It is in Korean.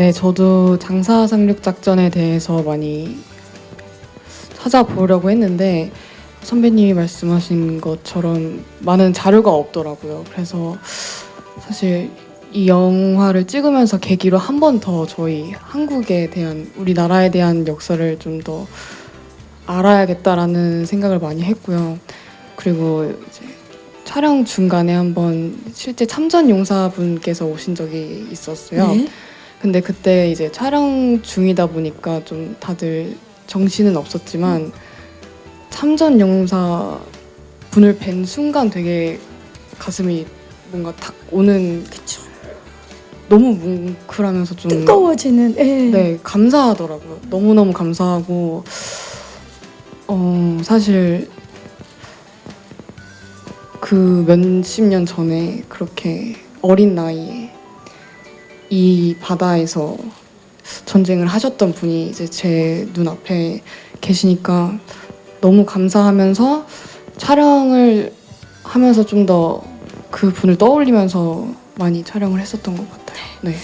네, 저도 장사 상륙 작전에 대해서 많이 찾아보려고 했는데 선배님이 말씀하신 것처럼 많은 자료가 없더라고요. 그래서 사실 이 영화를 찍으면서 계기로 한 번 더 저희 한국에 대한 우리나라에 대한 역사를 좀 더 알아야겠다라는 생각을 많이 했고요. 그리고 이제 촬영 중간에 한번 실제 참전 용사분께서 오신 적이 있었어요. 네. 근데 그때 이제 촬영 중이다 보니까 좀 다들 정신은 없었지만 참전 용사 분을 뵌 순간 되게 가슴이 뭔가 탁 오는 그쵸. 너무 뭉클하면서 좀 뜨거워지는. 예. 네 감사하더라고요. 너무 너무 감사하고 어 사실 그 몇십 년 전에 그렇게 어린 나이에 이 바다에서 전쟁을 하셨던 분이 이제 제 눈앞에 계시니까 너무 감사하면서 촬영을 하면서 좀 더 그 분을 떠올리면서 많이 촬영을 했었던 것 같아요. 네.